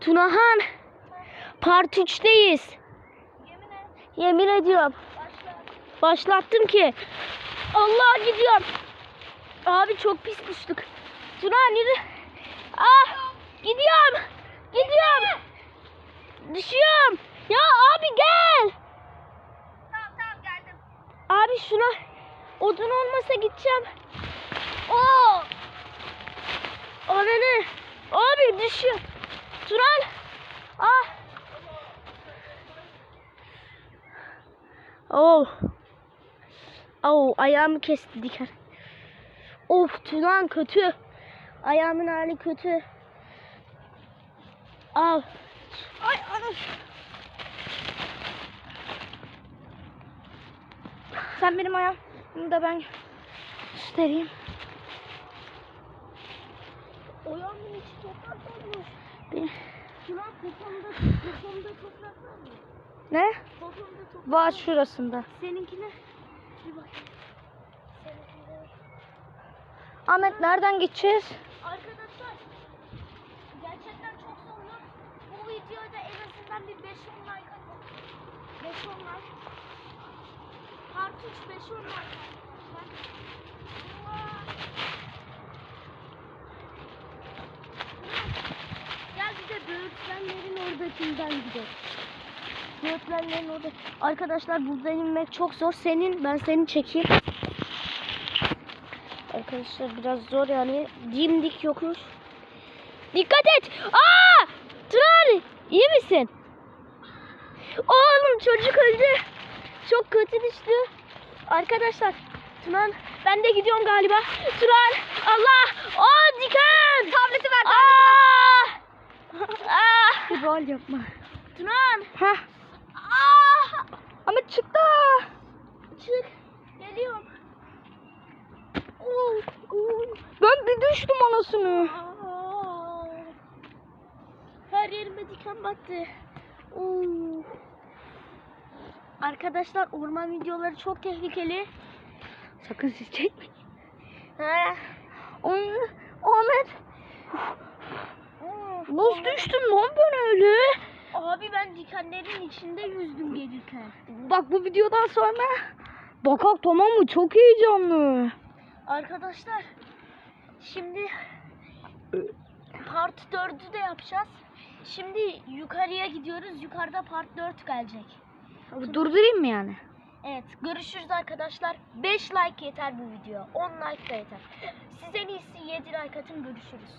Tunahan. Part 3'teyiz. Yemin et. Yemin ediyorum. Başla. Başlattım ki. Allah gidiyorum. Abi çok pis düştük. Tunahan yürü. Ah gidiyorum. Gidiyorum. Düşüyorum. Ya abi gel. Tamam tamam geldim. Abi şuna odun olmasa gideceğim. Oo. Ananı. Abi düşüyor. Turan. Ah. Oh. Oh ayağımı kesti diken. Of Turan kötü. Ayağımın hali kötü. Al. Ay ana. Sen benim ayağımı da ben göstereyim. Ayağımın içi toprak olmuş. Bir- popomda, popomda toprak var mı? Ne? Toprak Var şurasında. Seninkine bir bak. Seninkine. Ahmet nereden gideceğiz? Arkadaşlar gerçekten çok zorlu. Bu videoda en azından bir 5-10 like atın. 5-10 like. Part 3 5-10 like. arkadaşlar. Gel bir de oradakinden gidelim. Böğürtlenlerin orada. Arkadaşlar buradan inmek çok zor. Senin ben seni çekeyim. Arkadaşlar biraz zor yani. Dimdik yokuş. Dikkat et. Aa! Turan iyi misin? Oğlum çocuk öldü. Çok kötü düştü. Arkadaşlar Turan ben de gidiyorum galiba. Turan Allah! Aa diken! Rol yapma. Turan! Heh. Aa! Ama çıktı. Çık. Geliyorum. Oo, oo. Ben bir düştüm anasını. Aa! Her yerime diken battı. Oo. Arkadaşlar orman videoları çok tehlikeli. Sakın siz çekmeyin. He. Ay, Ahmet. Nasıl düştün lan ben öyle? Abi ben dikenlerin içinde yüzdüm gelirken. Bak bu videodan sonra bakak tamam mı? Çok heyecanlı. Arkadaşlar şimdi part 4'ü de yapacağız. Şimdi yukarıya gidiyoruz. Yukarıda part 4 gelecek. Durdurayım mı yani? Evet görüşürüz arkadaşlar. 5 like yeter bu video. 10 like da yeter. Siz en iyisi 7 like atın görüşürüz.